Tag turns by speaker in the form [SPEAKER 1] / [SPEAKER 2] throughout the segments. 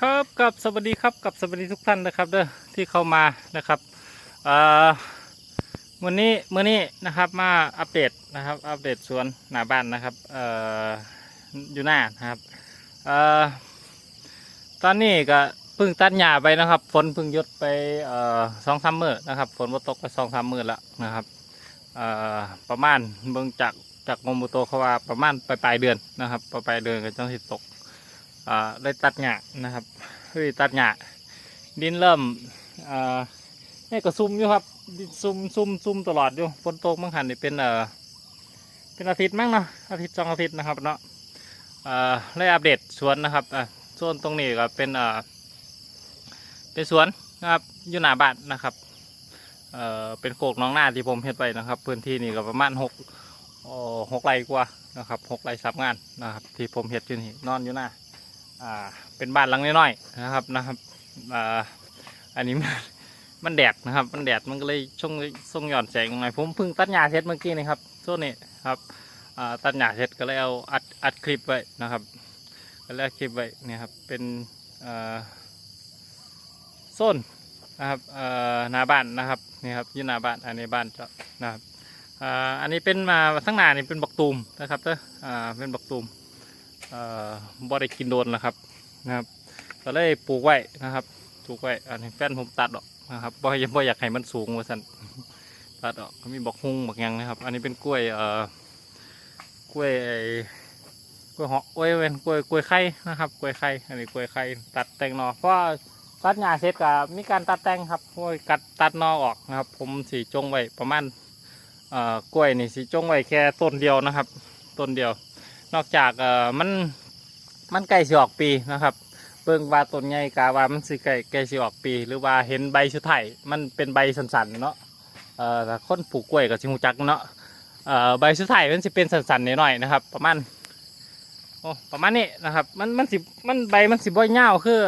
[SPEAKER 1] ครับกับสวัสดีครับกับสวัสดีทุกท่านนะครับเด้อที่เข้ามานะครับเอ่อวันนี้มื้อนี้นะครับมาอัปเดตนะครับอัปเดตสวนหน้าบ้านนะครับเอ่ออยู่หน้านะครับเอ่อตอนนี้ก็เพิ่งตัดหญ้าไปนะครับฝนเพิ่งยุดไปเอ่อสองสามมื้อนะครับฝนมาตกไปสองสามมื้อแล้วนะครับเอ่อประมาณเบิ่งจากจากกรมอุตุเขาว่าประมาณปลายปลายเดือนนะครับปลายปลายเดือนก็จะสิตก อ่าได้ตัดหญ้านะครับเฮ้ยตัดหญ้าดินเริ่มอ่านี่ก็ซุ่มอยู่ครับดินซุ่มซุ่มซุ่มตลอดอยู่ฝนตกมั่งหันนี่เป็นเอ่อเป็นอาทิตย์มั้งเนาะอาทิตย์สองอาทิตย์นะครับเนาะเอ่าได้อัปเดตสวนนะครับอ่าส่วนตรงนี้ก็เป็นเอ่าเป็นสวนนะครับอยู่หน้าบ้านนะครับเอ่อเป็นโคกน้องหน้าที่ผมเฮ็ดไปนะครับ พื้นที่นี่ก็ประมาณหกโอ้หกไร่กว่านะครับหกไร่สับงานนะครับ ที่ผมเฮ็ดอยู่นี่นอนอยู่หน้า อ่าเป็นบ้านหลังน้อยๆนะครับนะครับอ่าอันนี้มันแดดนะครับ มันแดดมันก็เลยช่วงส่งหย่อนแสงหน่อยผมเพิ่งตัดหญ้าเสร็จเมื่อกี้นี่ครับช่วงนี้ครับตัดหญ้าเสร็จก็เลยเอาอัดอัดคลิปไว้นะครับก็เลยอัดคลิปไว้นี่ครับเป็นโซนนะครับหน้าบ้านนะครับนี่ครับยู่หน้าบ้านอันนี้บ้านจ้านะครับอันนี้เป็นมาทั้งหน้านี่เป็นบักตูมนะครับเด้ออ่าเป็นบักตูม บ่ได้กินโดนนะครับนะครับ ก็เลยปลูกไว้นะครับปลูกไว้อันนี้แฟนผมตัดออกนะครับบ่ยังบ่อยากให้มันสูงว่าซั่นตัดออกมีบักฮุงบักยังนะครับ อันนี้เป็นกล้วยเอ่อกล้วยกล้วยหาะกล้วยเป็นกล้วยกล้วยไข่นะครับกล้วยไข่อันนี้กล้วยไข่ตัดแต่งนอเพราะตัดหญ้าเสร็จก็มีการตัดแต่งครับกล้วยกัดตัดนอออกนะครับ ผมสีจงไว้ประมาณเอ่อกล้วยนี่สีจงไว้แค่ต้นเดียวนะครับ ต้นเดียว นอกจากเอ่อมันมันใกล้สิออกปีนะครับ เบิ่งว่าต้นใหญ่กาว่ามันสิใกล้ใกล้สิออกปี หรือว่าเห็นใบชุดไทยมันเป็นใบสันๆเนาะเอ่อถ้าคนปลูกกล้วยก็สิฮู้จักเนาะเอ่อใบชุดไทยมันสิเป็นสันๆหน่อยๆนะครับ ประมาณโอ้ประมาณนี้นะครับมันมันสิมันใบมันสิบ่ยาคือ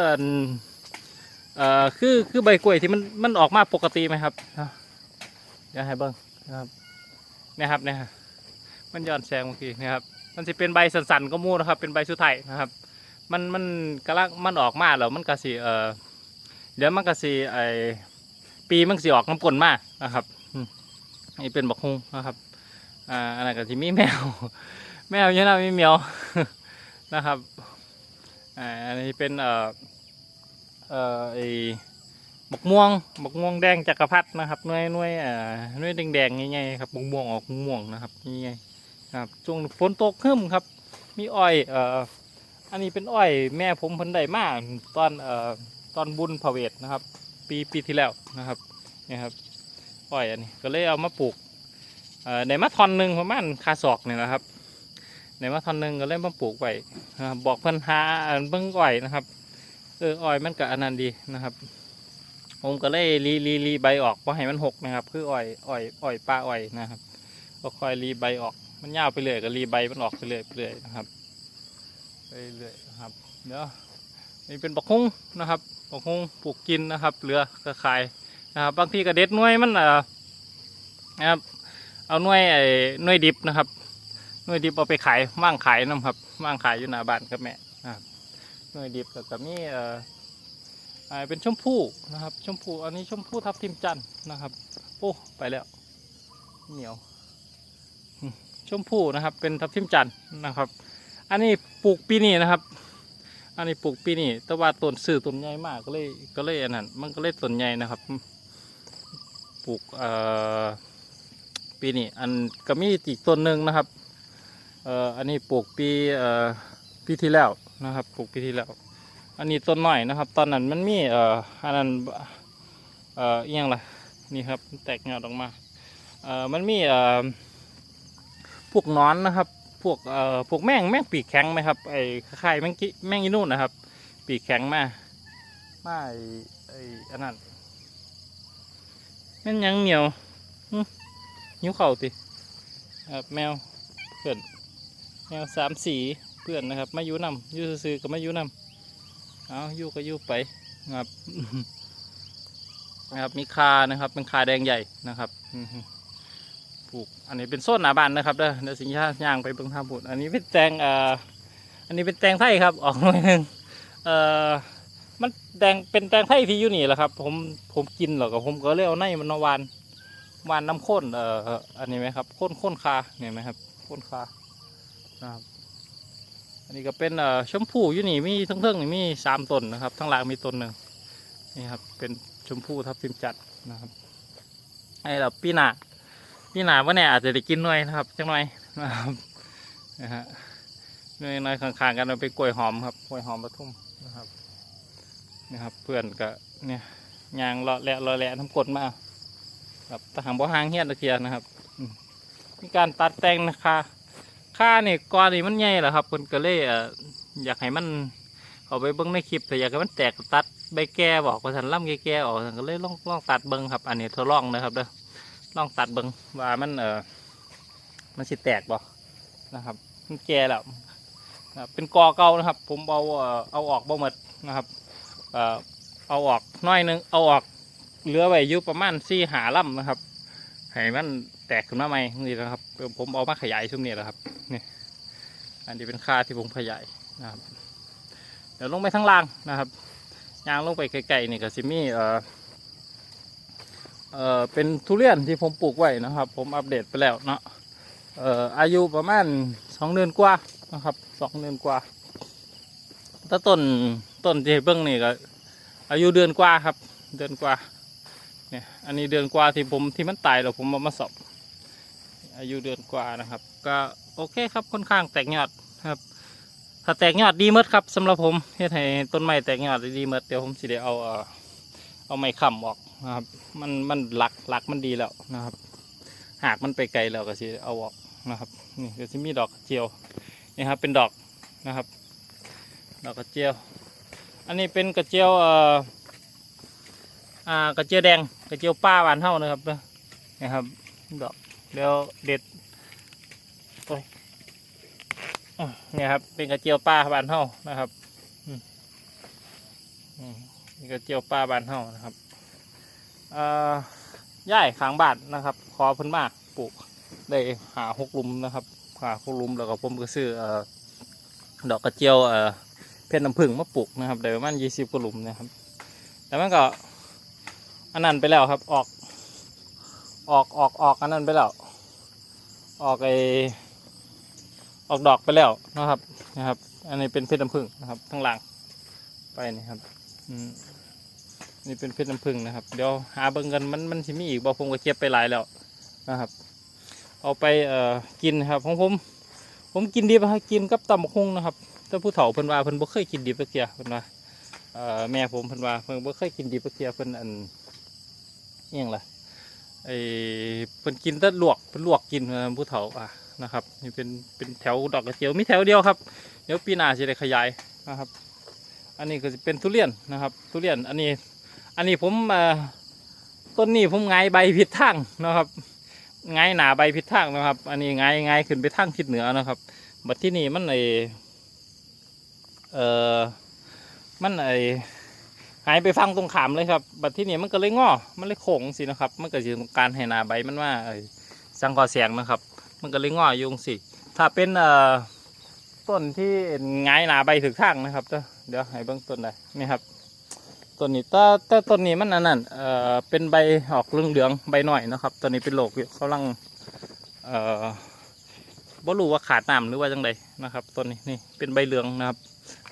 [SPEAKER 1] เอ่อคือคือใบกล้วยที่มันมันออกมาปกติไหมครับเนาะเดี๋ยวให้เบิ่งนะครับเนี่ยครับเนี่ยมันย้อนแสงเมื่อกี้นะครับ มันจะเป็นใบสันๆก็มูนะครับ เป็นใบชุดไทยนะครับ มันมันกำลังมันออกมาแล้วมันก็สิเออเดี๋ยวมันก็สิไอปีมันสิออกน้ำกลนมากนะครับอืมนี่เป็นบักฮุงนะครับอ่าอันนั้นก็สิมีแมว แมวเยอะนะมีแมวนะครับอ่าอันนี้เป็นเอ่อเอ่อไอบักม่วงบักม่วงแดงจักรพรรดินะครับน่วยน่วยอ่าน่วยแดงๆใหญ่ๆครับบักม่วงออกม่วงนะครับใหญ่ๆ ครับช่วงฝนตกขึ้นครับ มีอ้อยเอ่ออันนี้เป็นอ้อยแม่ผมเพิ่นได้มากตอนเอ่อตอนบุญพระเวทนะครับ ปีปีที่แล้วนะครับนี่ครับอ้อยอันนี้ก็เลยเอามาปลูกเอ่อในมาทอนหนึ่งประมาณคาศอกเนี่ยนะครับในมาทอนหนึ่งก็เลยมาปลูกไว้นะครับบอกเพิ่นหาเบิ่งอ้อยนะครับเอออ้อยมันก็อันนั้นดีนะครับผมก็เลยรีรีรีใบออกเพราะให้มันหกนะครับ คืออ้อยอ้อยอ้อยป้าอ้อยนะครับก็ค่อยรีใบออก มันยาวไปเรื่อยก็รีใบมันออกไปเรื่อยไปเรื่อยนะครับไปเรื่อยนะครับเดี๋ยวนี่เป็นบักฮุ้งนะครับบักฮุ้งปลูกกินนะครับเหลือกระขายนะครับบางทีก็เด็ดหน่วยมันอ่อนะครับเอาหน่วยไอ้หน่วยดิบนะครับหน่วยดิบเอาไปขายว่างขายน้ำครับว่างขายอยู่หน้าบ้านครับแม่นะครับหน่วยดิบแล้วก็มีเอ่ออ่าเป็นชมพู่นะครับ ชมพู่อันนี้ชมพู่ทับทิมจันนะครับโอ้ไปแล้วเหนียว มพู่นะครับ เป็นทับทิมจันทร์นะครับ อันนี้ปลูกปีนี้นะครับ อันนี้ปลูกปีนี้แต่ว่าต้นสื่อต้นใหญ่มากก็เลยก็เลยอันนั้นมันก็เลยต้นใหญ่นะครับปลูกเอ่อปีนี้อันก็มีอีกต้นหนึ่งนะครับเอ่ออันนี้ปลูกปีเอ่อปีที่แล้วนะครับปลูกปีที่แล้ว อันนี้ต้นหน่อยนะครับ ตอนนั้นมันมีเอ่ออันนั้นเอ่อเอียงล่ะนี่ครับแตกเงาออกมาเอ่อมันมีเอ่อ พวกหนอนนะครับ พวกเอ่อพวกแมงแมงปีกแข็งไหมครับไอ้คล้ายๆแมงกิแมงอีนู่นนะครับ ปีกแข็งมามาไอ้ไอ้อันนั้นแม่นหยังเหนียวหึหิวเข่าวติครับแมวเพื่อนแมวสามสีเพื่อนนะครับมาอยู่นำอยู่ซื่อๆก็มาอยู่นำเอาอยู่ก็อยู่ไปนะครับนะครับมีคานะครับเป็นคาแดงใหญ่นะครับอือฮึป ลูก อันนี้เป็นโซนหนาบานนะครับเด้อเดี๋ยวสิญญาย่างไปเบิ่งทาบุญอันนี้เป็นแตงเอ่ออันนี้เป็นแตงไทยครับออกหน่อยหนึงเอ่อมันแดงเป็นแตงไทยที่อยู่นี่แหละครับ ผมผมกินหรอกกับผมก็เลยเอาในมันมาวานวานน้ำข้นเอ่ออันนี้ไหมครับข้นข้นคาเนี่ยไหมครับข้นคานะครับอันนี้ก็เป็นเอ่อชมพูอยู่นี่มีทั้งเทิงนี่มีสามต้นนะครับ ทั้งหลังมีต้นหนึ่งนี่ครับเป็นชมพูทับทิมจัดนะครับไอ้เราปีหน้า ปีหนาว่าเนี่ยอาจจะได้กินหน่อยนะครับจังหน่อยนะครับนะฮะน่อยหน่อยข้างๆกันมันเป็นกล้วยหอมครับกล้วยหอมปทุมนะครับนะครับ เพื่อนก็เนี่ยยางเลาะแหละเลาะแหละน้ำกดมาครับทหารบ่หางเฮียนตะเคียนนะครับมีการตัดแต่งนะคะค่าเนี่ยก้อนนี่มันใหญ่เหรอครับเพิ่นก็เลยเอ่ออยากให้มันเอาไปเบิ่งในคลิปแต่อยากให้มันแตกตัดใบแก่บอกว่าสันล่ำแก่ๆออกก็เลยลองลองตัดเบิ่งครับ อันนี้ทดลองนะครับเด้อ ลองตัดเบิ่งว่ามันเออมันสิแตกบ่นะครับมันแก่แล้วเป็นกอเก่านะครับ ผมเอาเอ่อเอาออกบ่หมดนะครับเอ่อเอาออกน้อยนึงเอาออกเหลือไว้อยู่ประมาณสี่หาลำนะครับให้มันแตกขึ้นมาใหม่นี่นะครับ ผมเอามาขยายช่วงนี้แหละครับนี่อันนี้เป็นค่าที่ผมขยายนะครับเดี๋ยวลงไปทั้งล่างนะครับยางลงไปไกลๆนี่ก็สิมีเอ่อ เอ่อเป็นทุเรียนที่ผมปลูกไว้นะครับ ผมอัปเดตไปแล้วเนาะเอ่ออายุประมาณสองเดือนกว่านะครับสองเดือนกว่าถ้าต้นต้นที่เบิ้งนี่ก็อายุเดือนกว่าครับ เดือนกว่าเนี่ยอันนี้เดือนกว่าที่ผมที่มันตายแล้วผมเอามาสอบอายุเดือนกว่านะครับ ก็โอเคครับค่อนข้างแตกยอดครับ ถ้าแตกยอดดีมดครับสำหรับผมเฮ็ดให้ต้นไม้แตกยอดได้ดีมดเดี๋ยวผมสิได้เอาเอ่อเอาไม้ค้ำออก นะครับมันมันหลักหลักมันดีแล้วนะครับ หากมันไปไกลแล้วก็สิเอาออกนะครับนี่ก็สิมีดอกกระเจียวนี่ครับเป็นดอกนะครับ ดอกกระเจียว อันนี้เป็นกระเจียวเอ่ออ่ากระเจียวแดงกระเจียวป้าหวานเท่านะครับนี่ครับดอกเดี๋ยวเด็ดโอ้ยนี่ครับเป็นกระเจียวป้าบานเท่านะครับอืมอืมนี่กระเจียวป้าบานเท่านะครับ ย่ายขางบาทนะครับ ขอเพิ่นมากปลูกได้หาหกลุมนะครับหาหกลุมแล้วก็ผมก็ซื้ออดอกกระเจียวเพชรน้ำผึ้งมาปลูกนะครับเดี๋ยวประมันยี่สิบกว่าลุมนะครับ แต่มันก็อันนั้นไปแล้วครับออกออกออกออกอันนั้นไปแล้ว ออกไอออกดอกไปแล้วนะครับนะครับ อันนี้เป็นเพชรน้ำผึ้งนะครับข้างหลังไปนี่ครับ อืม นี่เป็นเพชรน้ำผึ้งนะครับ เดี๋ยวหาเบิ่งกันมันมันสิมีอีกบ่ผมก็เก็บไปหลายแล้วนะครับ เอาไปเอ่อกินครับของผม ผมกินดิบให้กินกับตำบักหุ่งนะครับแต่ผู้เฒ่าเพิ่นว่าเพิ่นบ่เคยกินดิบสักเทียเพิ่นว่าเอ่อแม่ผมเพิ่นว่าเพิ่นบ่เคยกินดิบสักเทียเพิ่นอันอิหยังล่ะไอ้เพิ่นกินแต่ลวกเพิ่นลวกกินเพิ่นผู้เฒ่าอะนะครับนี่เป็นเป็นแถวดอกกระเจียวมีแถวเดียวครับเดี๋ยวปีหน้าสิได้ขยายนะครับ อันนี้ก็จะเป็นทุเรียนนะครับ ทุเรียนอันนี้ อันนี้ผมต้นนี้ผมไงใบผิดทางนะครับไงหนาใบผิดทางนะครับ อันนี้ไงไงขึ้นไปทางทิศเหนือนะครับบัดที่นี่มันไอเออมันไอหายไปฟังตรงขามเลยครับ บัดที่นี่มันก็เลยงอมันเลยโค้งสินะครับ มันก็อยู่ตรงการให้หนาใบมันว่าไอสังกอเสียงนะครับ มันก็เลยงอยุงสิ ถ้าเป็นเอ่อต้นที่ไงายหนาใบถึงทางนะครับเดี๋ยวเดี๋ยวให้เบื้องต้นได้นี่ครับ ต้นนี้แต่แต่ต้นนี้มันอันนั้นเอ่อเป็นใบออกเหลืองๆใบหน่อยนะครับตัวนี้เป็นโรคอยู่เขาลังเอ่อบ่รู้ว่าขาดน้ำหรือว่าจังใดนะครับต้นนี้นี่เป็นใบเหลืองนะครับ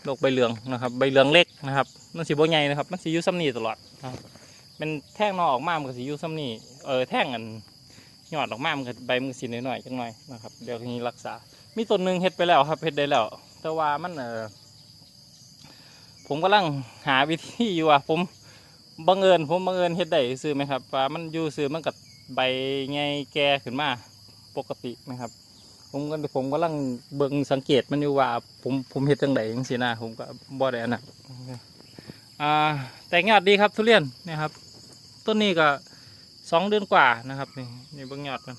[SPEAKER 1] โรคใบเหลืองนะครับใบเหลืองเล็กนะครับมันสีบ่ใหญ่นะครับมันสีอยู่ซ้ำนี่ตลอดนะครับเป็นแท่งนอออกมามันก็สีอยู่ซ้ำนี่เออแท่งอันหยอดออกมามันก็ใบมันสีน้อยๆจังหน่อยนะครับเดี๋ยวทีนี้รักษา มีต้นหนึ่งเฮ็ดไปแล้วครับเฮ็ดได้แล้ว แต่ว่ามันเออ ผมกำลังหาวิธีอยู่ว่าผมบังเอิญผมบังเอิญเฮ็ดได้ซื้อไหมครับว่ามันอยู่ซื้อมันกับใบใหญ่แก่ขึ้นมาปกตินะครับ ผมก็ผมกำลังเบิ่งสังเกตมันอยู่ว่า ผมผมเฮ็ดจังไดจังซี่นะผมก็บ่ได้อันนั้นอ่าแต่งยอดดีครับทุเรียนนะครับ ต้นนี้ก็สองเดือนกว่านะครับนี่นี่เบิ่งยอดมัน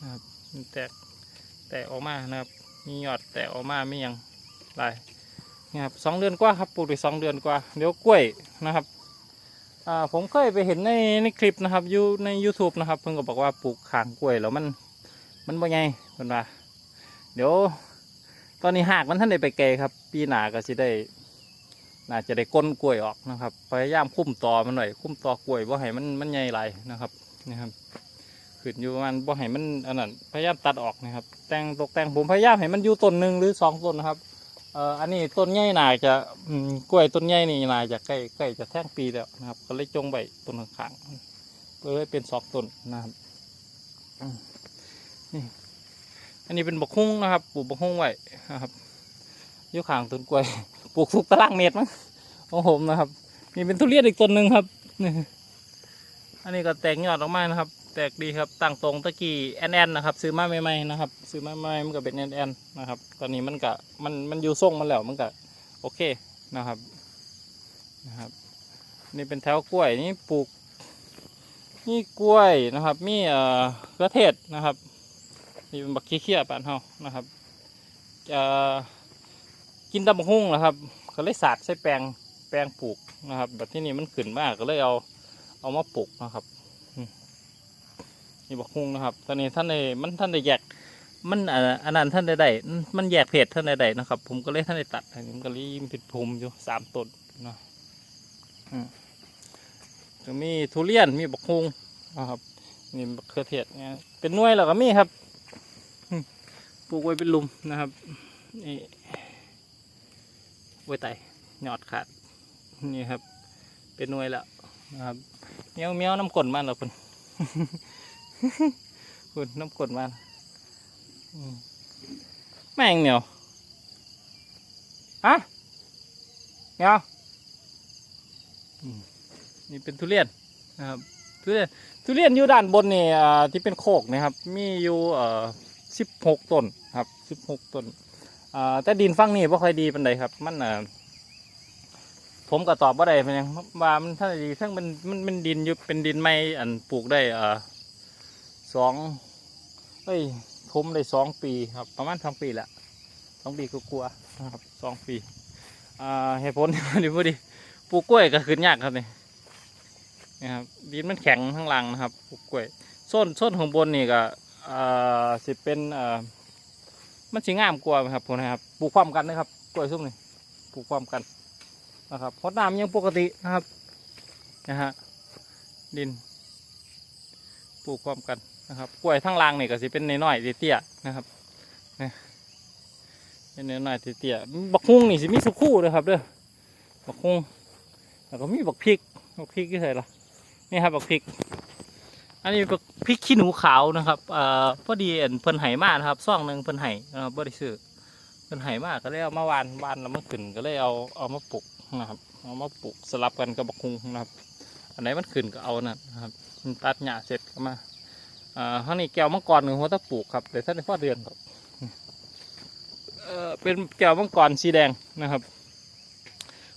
[SPEAKER 1] นะครับแตกแตกออกมานะครับ มียอดแตกออกมามีหยังหลาย นี่ครับสองเดือนกว่าครับปลูกได้สองเดือนกว่า เดี๋ยวกล้วยนะครับอ่าผมเคยไปเห็นในในคลิปนะครับอยู่ใน YouTube นะครับเพิ่นก็บอกว่าปลูกขางกล้วยแล้วมันมันบ่ไงเพิ่นว่าเดี๋ยว ตอนนี้หากมันท่านได้ไปไกลครับ ปีหน้าก็สิได้น่าจะได้ก้นกล้วยออกนะครับพยายามคุ้มต่อมันหน่อย คุ้มต่อกล้วยบ่ให้มันมันใหญ่ไหลยนะครับนะครับขึ้นอยู่ประมาณบ่ให้มันอันนั้นพยายามตัดออกนะครับ แต่งตกแต่งผมพยายามให้มันอยู่ต้นหนึ่งหรือสองต้นนะครับ เอ่ออันนี้ต้นใหญ่น่าจะอืมกล้วยต้นใหญ่นี่น่าจะใกล้ใกล้จะแท่งปีแล้วนะครับ ก็เลยจงใบต้นข้างๆก็เลยเป็นสองต้นนะครับอืมนี่อันนี้เป็นบกฮุ้งนะครับ ปลูกบกฮุ้งไว้นะครับอยู่ข้างต้นกล้วย ปลูกทุกตารางเมตรมั้งของผมนะครับนี่เป็นทุเรียนอีกต้นหนึ่งครับนี่อันนี้ก็แตกยอดออกมานะครับ แตกดีครับตั้งตรงตะกี้แอนแอนนะครับ ซื้อมาใหม่ๆนะครับ ซื้อมาใหม่มันก็เป็นแอนแอนนะครับ ตอนนี้มันก็มันมันอยู่ทรงมันแล้วมันก็โอเคนะครับนะครับ นี่เป็นแถวกล้วยนี่ปลูกนี่กล้วยนะครับ มีเอ่อกระเทศนะครับนี่เป็นบักขี้เคี้ยปานเฮานะครับจะกินตำบักหุ่งนะครับ ก็เลยสาดใส่แปลงแปลงปลูกนะครับแบบที่นี่มันขึ้นมากก็เลยเอาเอามาปลูกนะครับ นี่บักหุ่งนะครับ ตอนนี้ท่านในมันท่านได้แยก มันอันนั้นท่านได้ได้มันแยกเพศท่านได้ได้นะครับ ผมก็เลยท่านได้ตัดอันนี้มันก็เลยผิดภูมิอยู่สามต้นเนาะอืมจะมีทุเรียนมีบักหุ่งนะครับนี่บักเขือเทศเนี่ยเป็นน่วยแล้วก็มีครับปลูกไว้เป็นลุมนะครับนี่ไว้ไตหยอดขาดนี่ครับ เป็นน่วยแล้วนะครับเมียวเมียวน้ำกลนมันแล้วคุณ คุณน้ำกลนมันอืมแม่งเหนียวฮะเหนียวนี่เป็นทุเรียนนะครับทุเรียนทุเรียนอยู่ด้านบนนี่อ่าที่เป็นโคกนะครับ มีอยู่เอ่อสิบหกต้นครับสิบหกต้นอ่าแต่ดินฟังนี่บ่ค่อยดีปานใดครับ มันอ่าผมก็ตอบว่าได้เป็นยังว่ามันท่านดีทั้งมันมันมันดินอยู่เป็นดินไม่อันปลูกได้อ่ สองเอ้ยผมได้สองปีครับ ประมาณสองปีแหละสองปีก็กลัวนะครับสองปีอ่าเหตุผลที่พอดีปลูกกล้วยก็ขึ้นยากครับนี่นะครับดินมันแข็งข้างล่างนะครับปลูกกล้วยส้นส้นข้างบนนี่ก็อ่าสิเป็นอ่ามันสิงามกว่าไหมครับผมนะครับปลูกความกันนะครับกล้วยส้มนี่ปลูกความกันนะครับพดน้ำยังปกตินะครับนะฮะดินปลูกความกัน นะครับกล้วยทั้งรางนี่ก็สิเป็นน้อยๆเตี้ยๆนะครับเนี่ยเป็นน้อยๆเตี้ยๆบักฮุ้งนี่สิมีสุคู่เลยครับเด้อบักฮุ้งแล้วก็มีบักพริกบักพริกที่ไหนละนี่ครับบักพริก อันนี้เป็นพริกขี้หนูขาวนะครับเอ่อพอดีเอ็นเพิ่นไห่มานะครับซ่องหนึ่งเพิ่นไห่นะครับบริสุทธิ์เพิ่นไห่มากก็เลยเอามาวานวานแล้วมาขึ้นก็เลยเอาเอามาปลูกนะครับเอามาปลูกสลับกันกับบักคุงนะครับ อันไหนมันขึ้นก็เอานั่นนะครับมันตัดหญ้าเสร็จก็มา อ่าข้างนี้แก้วมังกรหนึ่งหัวตะปลูกครับแต่ท่านได้พ่อเดือนครับเออเป็นแก้วมังกรสีแดงนะครับ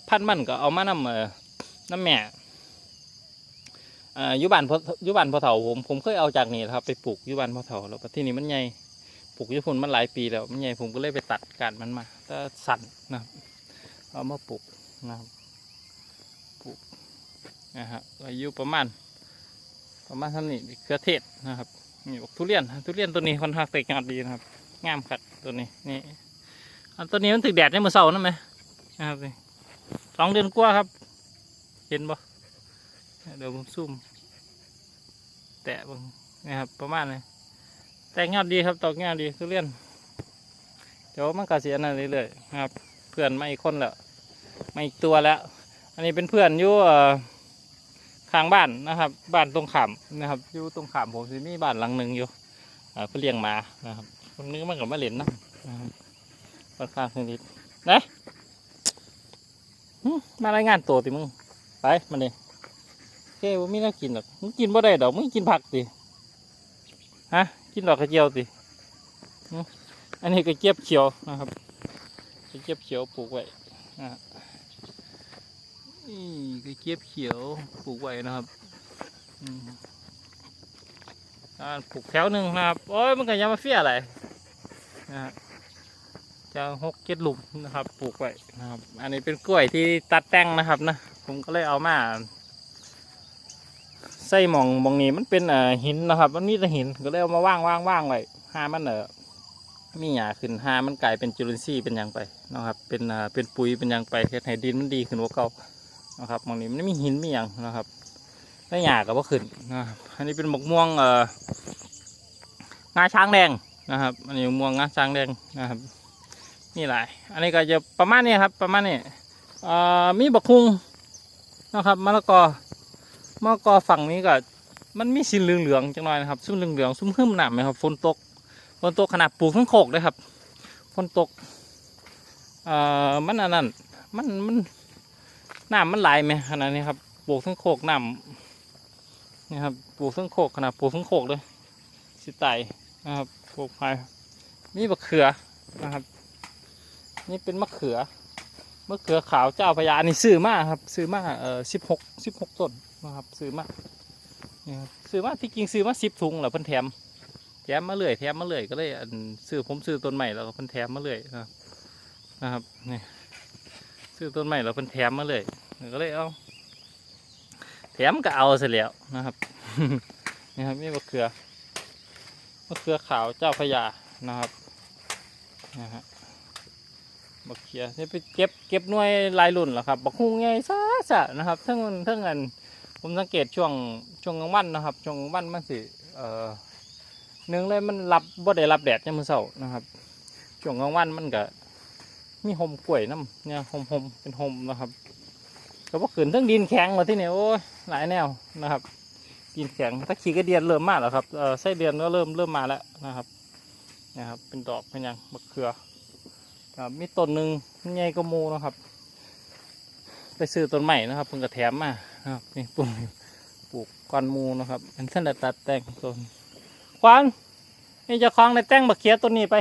[SPEAKER 1] พันธุ์มันก็เอามานำเออน้ำแม่อ่ายุบันยุบันพอเถาผมผมเคยเอาจากนี่นครับไปปลูกยุบันพอเถาแล้วที่นี่มันใหญ่ปลูกยุพุนมันหลายปีแล้วมันใหญ่ผมก็เลยไปตัดการมันมาก็สั่นนะครับเอามาปลูกนะครับปลูกนะฮะอายุประมาณ ประมาณท่านี้เครือเทศนะครับนี่บอกทุเรียนทุเรียนตัวนี้ค่อนข้างเตกงานดีนะครับงามขัดตัวนี้นี่อันตัวนี้มันถึกแดดในมือเสานั่นไหมนะครับนี่สองเดือนกว่าครับ เห็นบ่เดี๋ยวผมซูมแตะบังนะครับประมาณนี้แต่งยอดดีครับตอกยอดดีทุเรียนเดี๋ยวมันก็เสียนั่นเรื่อยๆนะครับ เพื่อนมาอีกคนแล้วมาอีกตัวแล้ว อันนี้เป็นเพื่อนอยู่อ่อ ข้างบ้านนะครับ บ้านตรงขามนะครับอยู่ตรงขามผมสิมีบ้านหลังหนึ่งอยู่อ่าเพื่อเลี้ยงหมานะครับคนนึงมันกับมาเล่นนะค่อนข้างสนิทนะหึมารายงานตัวติมึงไปมาเลยแกว่ามีน่ากินหรอกมึงกินบ่ได้ดอกมึงกินผักติฮะกินดอกกระเจียวติอันนี้กระเจี๊ยบเขียวนะครับกระเจี๊ยบเขียวปลูกไว้อ่า่กระเจี๊ยบเขียวปลูกไว้นะครับอืมอ่าปลูกแถวหนึ่งนะครับ โอ้ยมันก็ยังมาเฟี้ยอะไรนะฮะจะหกเจ็ดหลุมนะครับ ปลูกไว้นะครับ อันนี้เป็นกล้วยที่ตัดแต่งนะครับนะผมก็เลยเอามาใส่หมองหมองนี้มันเป็นเอ่อหินนะครับ มันมีแต่หินก็เลยเอามาว่างว่างว่างไว้ห้ามันเออมีหญ้าขึ้นหามันกลายเป็นจุลินทรีย์เป็นหยังไปนะครับ เป็นเป็นปุ๋ยเป็นหยังไปเฮ็ดให้ดินมันดีขึ้นกว่าเก่า นะครับบางนี้มันไม่มีหินมีหยังนะครับแล้หญ้าก็บ่ขึ้นนะครับอันนี้เป็นหมกม่วงเอ่องาช้างแดงนะครับอันนี้ม่วงงาช้างแดงนะครับนี่หลายอันนี้ก็จะประมาณนี้ครับประมาณนี้เอ่อมีบักคุงนะครับมะละกอมะละกอฝั่งนี้ก็มันมีสีเหลืองๆจังหน่อยนะครับซุ้มเหลืองๆซุ้มขึ้นหนามไหมครับฝนตกฝนตกขนาดปลูกทั้งโคกเลยครับฝนตกเอ่อมันอันนั้นมันมัน น้ำมันไหลไหมขนาดนี้ครับปลูกทั้งโคกน้ำนี่ครับปลูกทั้งโคกขนาดปลูกทั้งโคกเลยสิไตนะครับปลูกไปนี่มะเขือนะครับ นี่เป็นมะเขือมะเขือขาวเจ้าพระยาอันนี้ซื้อมากครับ ซื้อมากเอ่อสิบหกสิบหกต้นนะครับ ซื้อมานี่ครับซื้อมาที่จริงซื้อมาสิบถุงแหละเพิ่นแถมแถมมาเรื่อยแถมมาเรื่อยก็เลยอันซื้อผมซื้อต้นใหม่แล้วก็เพิ่นแถมมาเรื่อยนะครับนะครับนี่ ซื้อต้นใหม่แล้วเพิ่นแถมมาเรื่อยก็เลยเอาแถมก็เอาเสร็จแล้วนะครับนี่ครับนี่มะเขือมะเขือขาวเจ้าพระยานะครับนะฮะมะเขือนี่ไปเก็บเก็บหน่วยลายรุ่นแล้วครับบักฮุงไงซะซะนะครับทั้งทั้งอันผมสังเกตช่วงช่วงกลางวันนะครับช่วงกลางวันมันสิเอ่อหนึ่งเลยมันรับบ่ได้รับแดดยามมื้อเช้านะครับช่วงกลางวันมันก็ มีหมกล้วยน้ำเนี่ยหมหมเป็นหมนะครับก็บ่ขึ้นทั้งดินแข็งมาที่นี่โอ้ยหลายแนวนะครับ ดินแข็งถ้าขี้กระเดียนเริ่มมาแล้วครับเออไส้เดือนก็เริ่มเริ่มมาแล้วนะครับนะครับ เป็นดอกเป็นยังมะเขืออ่ามีต้นหนึ่งใหญ่ก็มูนะครับ ไปซื้อต้นใหม่นะครับเพิ่งกระแถมมานะครับนี่ปลูกปลูกก้อนมูนะครับเป็นเส้นตัดแต่งต้นควันนี่จะคล้องในแต่งบักเขียตัวนี้ไป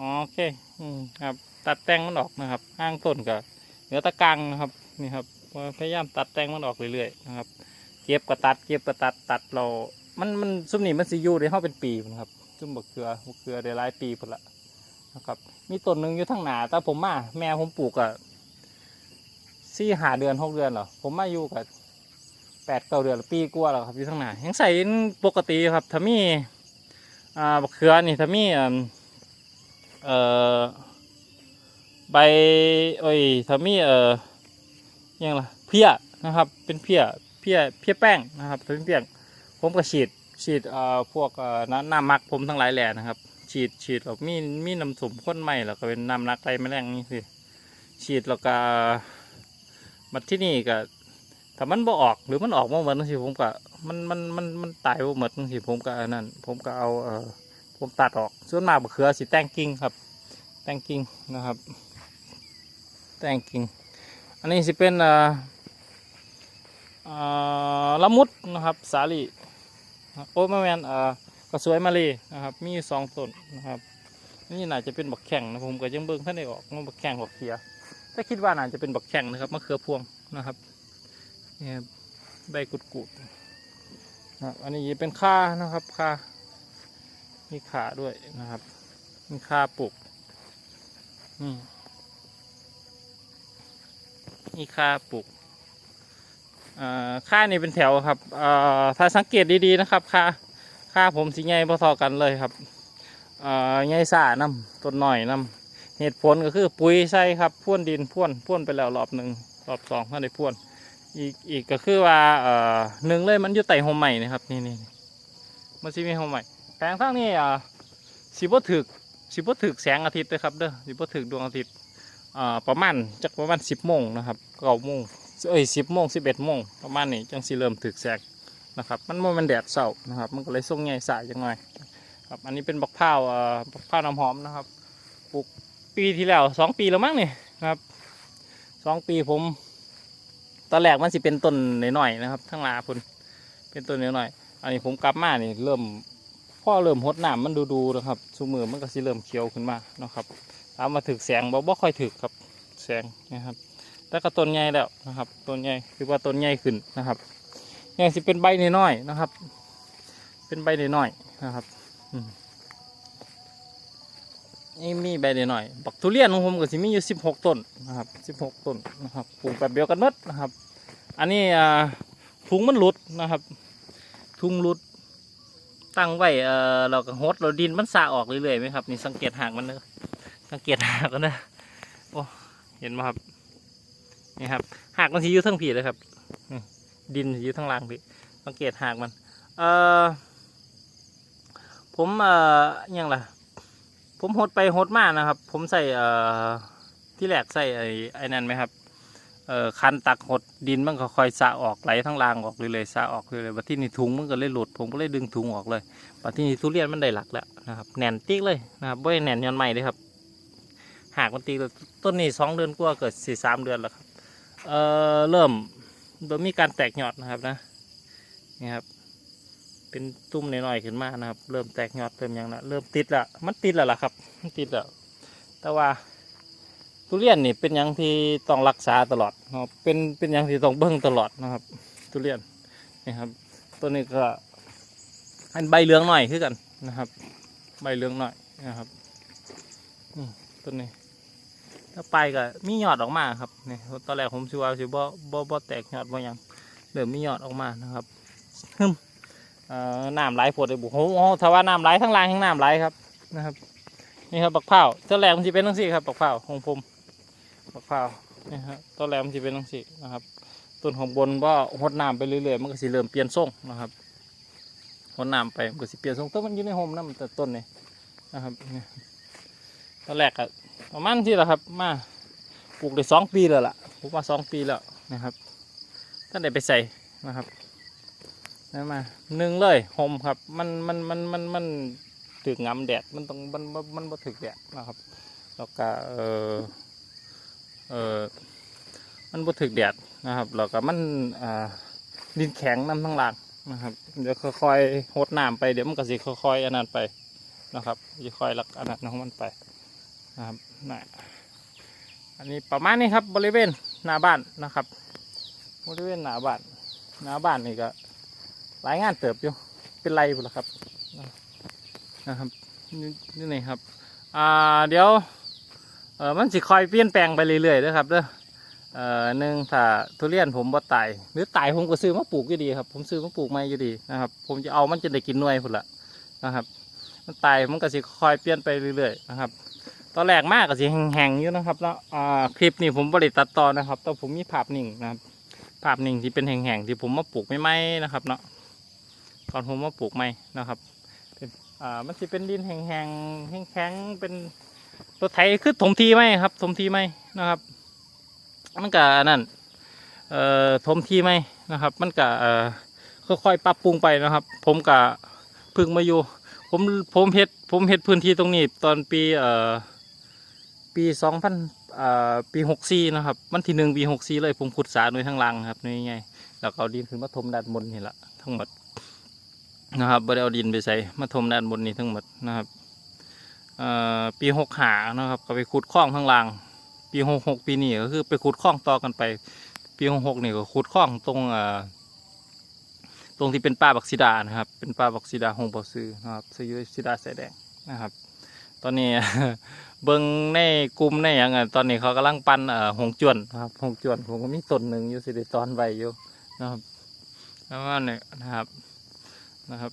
[SPEAKER 1] โอเค อืมครับ ตัดแต่งมันออกนะครับห้างต้นกับเหนือตะกังนะครับนี่ครับพยายามตัดแต่งมันออกเรื่อยๆนะครับ เก็บกระตัด เก็บกระตัดตัดเรา มันมันซุ่มนี่มันสิยู่ในห้องเป็นปีพุ่นครับซุ่มบักเขือบักเขือได้หลายปีพุ่นละนะครับ มีต้นหนึ่งอยู่ทางหนาแต่ผมมาแม่ผมปลูกอะสี่หาเดือนหกเดือนเหรอผมมาอยู่กับแปดเก้าเดือนปีกว่าแล้วครับอยู่ทั้งหนายังใส่ปกติครับถ้ามีอ่าบักเขือนี่ถ้ามีอ่า เอ่อใบโอ้ยถ้ามีเอ่อยังล่ะเพี้ยนะครับ เป็นเพี้ยเพี้ยเพี้ยแป้งนะครับเป็นเพี้ยผมก็ฉีดฉีดเอ่อพวกเอ่อน้ำน้ำมักผมทั้งหลายแหล่นะครับ ฉีดฉีดแล้วมีมีน้ำสมข้นใหม่แล้วก็เป็นน้ำนักไรแมลงนี่สิฉีดแล้วก็มาที่นี่ก็ถ้ามันบ่ออกหรือมันออกมาเหมือนสิผมก็มันมันมันมันตายบ่หมดสิผมก็นนั้นผมก็เอาเอ่อ ผมตัดออก ส่วนมากบะเขือสิแตงกิ่งครับ แตงกิ่งนะครับ แตงกิ่งอันนี้สิเป็นเอ่อเอ่อละมุดนะครับ สาลีโอ้ยมแมนเอ่อกระสวยมาเลยนะครับ มีสองต้นนะครับนี่น่าจะเป็นบักแข่งนะผมก็ยังเบิ่งท่านได้ออกมันบักแข่งบักเขียแต่คิดว่าน่าจะเป็นบักแข่งนะครับมะเขือพวงนะครับนี่ครับใบกุดกุดนะครับอันนี้เป็นค่านะครับค่า มีขาด้วยนะครับ มีค่าปลูกนี่มีค่าปลูกอ่าค่านี่เป็นแถวครับอ่าถ้าสังเกตดีๆนะครับค่าค่าผมสีใหญ่พอๆกันเลยครับอ่าใหญ่ซ่าน้ำต้นหน่อยน้ำเหตุผลก็คือปุ๋ยใส่ครับพ่วนดินพ่วนพ่วนไปแล้วรอบหนึ่งรอบสองท่านได้พ่วนอีกอีกก็คือว่าอ่อหนึ่งเลยมันอยู่ใต้โฮมใหม่นะครับนี่นี่มันสิมีโฮมใหม่ แปลงทั้งนี้อ่าสิบ่ถึกสิบ่ถึกแสงอาทิตย์เลยครับเด้อสิบ่ถึกดวงอาทิตย์อ่าประมาณจักประมาณสิบโมงนะครับเก้าโมงเอ้ยสิบโมงสิบเอ็ดโมงประมาณนี้จังสิเริ่มถึกแสงนะครับมันบ่มันแดดเช้านะครับมันก็เลยส่งใหญ่สายจังหน่อยครับอันนี้เป็นบักพร้าวอ่าบักพร้าวน้ำหอมนะครับปลูกปีที่แล้วสองปีแล้วมั้งนี่นะครับสองปีผมตอนแรกมันสิเป็นต้นหน่อยๆนะครับทั้งลาพุ่นเป็นต้นหน่อยๆอันนี้ผมกลับมานี่เริ่ม อเริ่มหดหน้ำมันดูๆนะครับสูมือมันก็สิเริ่มเขียวขึ้นมานะครับตามมาถึกแสงบ่บ่ค่อยถึกครับแสงนะครับแต่ก็ต้นใหญ่แล้วนะครับต้นใหญ่คือว่าต้นใหญ่ขึ้นนะครับยังสิเป็นใบน้อยๆนะครับ เป็นใบน้อยๆนะครับอืมนี่มีใบน้อยๆบักทุเรียนของผมก็สิมีอยู่สิบหกต้นนะครับสิบหกต้นนะครับปลูกแบบเดียวกันหมดนะครับ อันนี้อ่าถุงมันหลุดนะครับถุงหลุด ตั้งไว้เออเราก็หดเราดินมันสาออกเรื่อยๆไหมครับนี่สังเกตหางมันเนอะสังเกตหางกันนะโอ้เห็นไหมครับนี่ครับหากมันสีอยู่ทั้งผีเลยครับดินสิอยู่ทั้งล่างพี่สังเกตหากมัน เออผมเอ่อยังล่ะ ผมหดไปหดมานะครับ ผมใส่เอ่อที่แรกใส่ไอ้ไอ้นั่นไหมครับ คันตักหดดินมันก็ค่อยสะออกไหลทั้งรางออกเลยเลยๆสะออกเลยเลยบัดที่นี่ถุงมันก็เลยหลุดผมก็เลยดึงถุงออกเลยบัดที่นี่ทุเรียนมันได้หลักแล้วนะครับแน่นติ๊กเลยนะครับไม่แน่นย้อนใหม่เลยครับ หากมันตีต้นนี้สองเดือนกว่าเกิดสี่สามเดือนแล้วครับเอ่อเริ่มเริ่มมีการแตกยอดนะครับนะนี่ครับเป็นตุ้มหน่อยๆขึ้นมานะครับ เริ่มแตกยอดเริ่มยังนะเริ่มติดละมันติดแล้วล่ะครับมันติดแล้วแต่ว่า ทุเรียนนี่เป็นอย่างที่ต้องรักษาตลอดนะครับเป็นเป็นอย่างที่ต้องเบิ้งตลอดนะครับ ทุเรียนนี่ครับ ตัวนี้ก็อันใบเหลืองหน่อยคือกันนะครับ ใบเหลืองหน่อยนะครับนี่ต้นนี้ถ้าไปก็มียอดออกมาครับนี่ตอนแรกผมชิว่าชิบ่บ่บ่แตกยอดบ่ยังเริ่มมียอดออกมานะครับฮึมเอ่อน้ำไหลผดเลยบุโอ้โหถ้าว่าน้ำไหลทั้งลางทั้งน้ำไหลครับนะครับนี่ครับบักเผาวเจ้าแรกมันจะเป็นทั้งสี่ครับบักเผาของผม บักพร้าวนี่ฮะต้นแรมนจะเป็นตังสีนะครับ ต้นของบนก็หดน้ำไปเรื่อยๆมันก็สิเริ่มเปลี่ยนทรงนะครับหดน้ำไปมันก็สิเปลี่ยนทรงต้นมันอยู่ในโฮมนะมันแต่ต้นนี่นะครับนี่ตอนแรกอะประมาณที่ละครับ มาปลูกได้สองปีแล้วล่ะผมว่าสองปีแล้วนะครับท่านได้ไปใส่นะครับนั่นมาหนึ่งเลยโฮมครับ มันมันมันมันมันถึกงำแดดมันต้องมันมันมันถึกแดดนะครับแล้วก็เออ เออมันบ่ถึกแดดนะครับแล้วก็มันอ่าดินแข็งน้ำทั้งหลังนะครับเดี๋ยวค่อยๆหดน้ำไปเดี๋ยวมันก็สิค่อยๆอันนั้นไปนะครับจะค่อยลักอันนั้นของมันไปนะครับน่ะอันนี้ประมาณนี้ครับบริเวณหน้าบ้านนะครับ บริเวณหน้าบ้านหน้าบ้านนี่ก็หลายงานเติบอยู่เป็นไรพุ่นละครับนะครับนี่นี่นี่ครับอ่าเดี๋ยว เออมันสิคอยเปลี่ยนแปลงไปเรื่อยๆนะครับเด้อเอ่อหนึ่งถ้าทุเรียนผมบ่ตายหรือตายผมก็ซื้อมาปลูกอยู่ดีครับ ผมซื้อมาปลูกใหม่อยู่ดีนะครับ ผมจะเอามันจะได้กินหน่วยพุ่นละนะครับ มันตายมันก็สิคอยเปลี่ยนไปเรื่อยๆนะครับตอนแรกมากก็สิแห้งๆอยู่นะครับแล้วอ่าคลิปนี้ผมบริตัดต่อนะครับแต่ผมมีภาพนิ่งนะครับภาพนิ่งที่เป็นแห้งๆที่ผมมาปลูกไม่ไหมนะครับเนาะตอนผมมาปลูกไม่นะครับอ่ามันจะเป็นดินแห้งๆแข็งๆเป็น รถไถคือถมทีไหมครับ ถมทีไหมนะครับมันก็นั่นเอ่อถมทีไหมนะครับ มันก็เอ่อค่อยๆปรับปรุงไปนะครับ ผมก็พึ่งมาอยู่ ผมผมเฮ็ดผมเฮ็ดพื้นที่ตรงนี้ ตอนปีเอ่อปีสองพันเอ่อปีหกสี่นะครับวันที่หนึ่งปีหกสี่เลยผมขุดสระหน่วยข้างล่างครับนี่ไงแล้วเอาดินขึ้นมาถมด้านบนนี่ละทั้งหมดนะครับไม่ได้เอาดินไปใส่มาถมด้านบนนี่ทั้งหมดนะครับ ปีหกหานะครับก็ไปขุดคลองข้างล่าง ปีหกหกปีนี้ก็คือไปขุดคลองต่อกันไป ปีหกหกนี่ก็ขุดคลองตรงตรงที่เป็นป่าบักซิดานะครับ เป็นป่าบักซิดาหงบ่อซื้อนะครับซื้อยซิดาสายแดงนะครับ ตอนนี้เบิ้งในกลุ่มในอย่างตอนนี้เขากำลังปั้นหงจวนนะครับหงจวนผมก็มีต้นหนึ่งอยู่สิได้ตอนใบอยู่นะครับแล้วก็เนี่ยนะครับนะครับ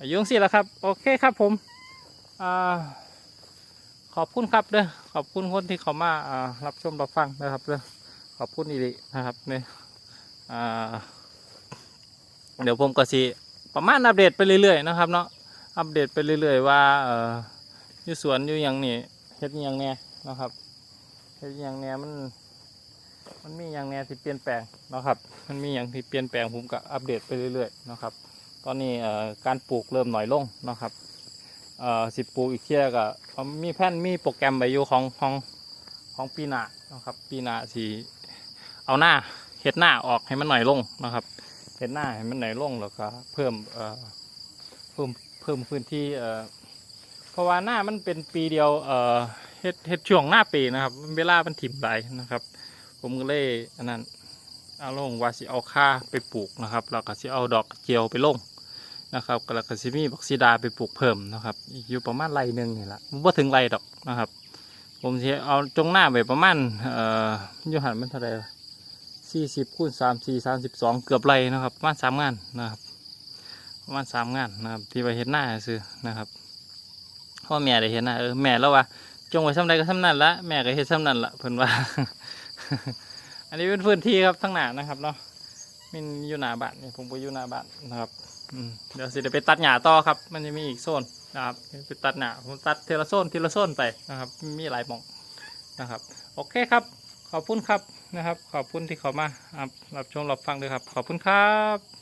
[SPEAKER 1] อายุสิแล้วครับ โอเคครับผม ขอบคุณครับเด้อขอบคุณคนที่เขามาอ่ารับชมรับฟังนะครับเด้อขอบคุณอีรินะครับเนี่ยอ่าเดี๋ยวผมก็สิประมาณอัปเดตไปเรื่อยๆนะครับเนาะอัปเดตไปเรื่อย ๆ ว่าเอ่อยู่สวนอยู่ยังนี่เฮ็ดอิหยังแน่นะครับเฮ็ดอิหยังแน่มันมันมีอย่างแน่ที่เปลี่ยนแปลงนะครับ มันมีอย่างที่เปลี่ยนแปลงผมก็อัปเดตไปเรื่อยๆนะครับ ตอนนี้เอ่อการปลูกเริ่มหน่อยลงนะครับ เอ่อสิปลูกอีกเที่ยก็เอามีแผนมีโปรแกรมไปอยู่ของของของปีหน้านะครับ ปีหน้าสิเอาหน้าเห็ดหน้าออกให้มันหน่อยลงนะครับเห็ดหน้าให้มันหน่อยลงแล้วก็เพิ่มเอ่อเพิ่มเพิ่มพื้นที่เอ่อเพราะว่าหน้ามันเป็นปีเดียวเอ่อเฮ็ดเฮ็ดช่วงหน้าปีนะครับ เวลามันถิ่มไหลนะครับ ผมก็เลยอันนั้นเอาลงว่าสิเอาค่าไปปลูกนะครับแล้วก็สิเอาดอกเจียวไปลง นะครับก็แล้วก็สิมีบักซีดาไปปลูกเพิ่มนะครับ อยู่ประมาณไรหนึ่งนี่แหละมันบ่ถึงไรดอกนะครับ ผมจะเอาจงหน้าไปประมาณเอ่อยูหันมันเท่าไหร่สี่สิบคูณสามสี่สามสิบสองเกือบไรนะครับประมาณสามงานนะครับประมาณสามงานนะครับที่ไปเห็นหน้าซื้อนะครับพ่อแม่ได้เห็นหน้าเออแม่แล้วว่าจงไว้ซ้ำใดก็ซ้ำนั่นละแม่ก็เฮ็ดซ้ำนั่นละเพิ่นว่า อันนี้เป็นพื้นที่ครับทั้งหนานะครับเนาะมินอยู่หน้าบ้านนี่ผมไปอยู่หน้าบ้านนะครับ เดี๋ยวสิเดี๋ยวไปตัดหญ้าต่อครับ มันจะมีอีกโซนนะครับไปตัดหญ้าผมตัดเทละโซนทีละโซนไปนะครับ มีหลายหมองนะครับ โอเคครับ ขอบคุณครับนะครับ ขอบคุณที่เขามารับชมรับฟังด้วยครับ ขอบคุณครับ